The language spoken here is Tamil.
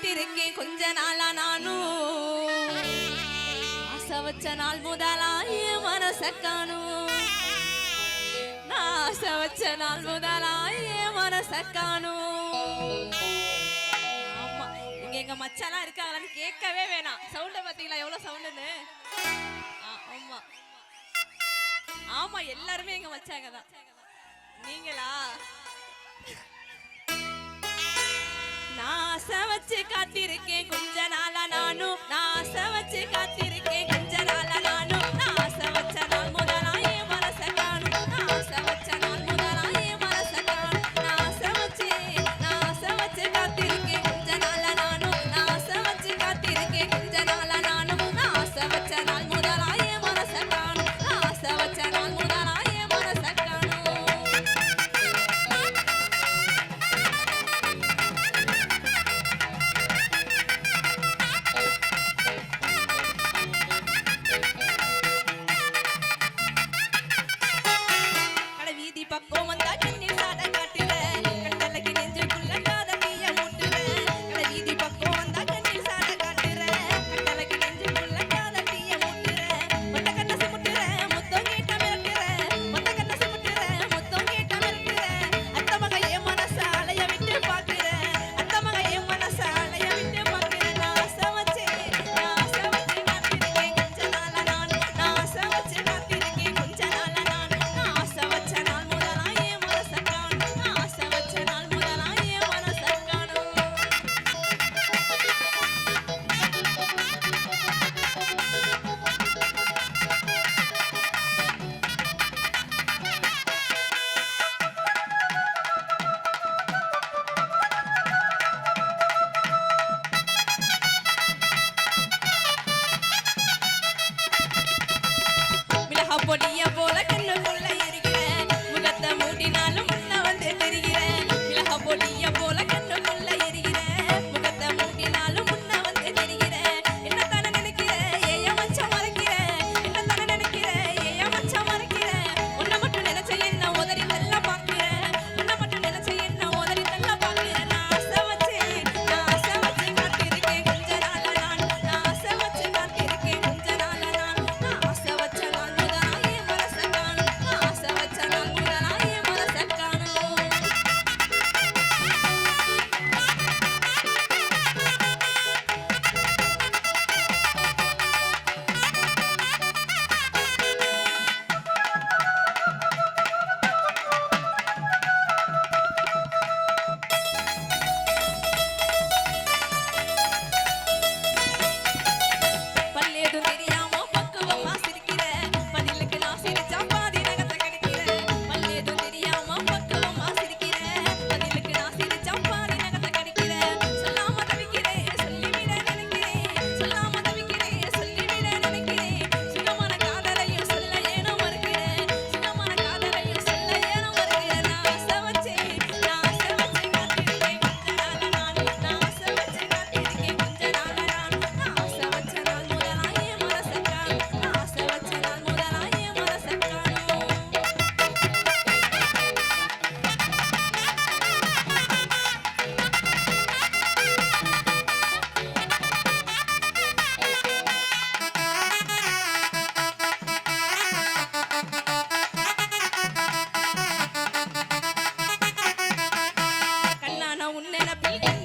காத்திருக்கேன் கொஞ்ச நாளா நானும் ஆசை வச்ச நாள் முதலாய மனச காணும் நான் ஆசை வச்ச நாள் முதலாய மனச காணும் ஆமா இங்க எங்க மச்சாலாம் இருக்காங்களான்னு கேட்கவே வேணாம். சவுண்ட பாத்தீங்களா எவ்வளவு சவுண்டுன்னு ஆமா. ஆமா எல்லாருமே எங்க மச்சாங்க தான். நீங்களா? உன்னெனப்பில்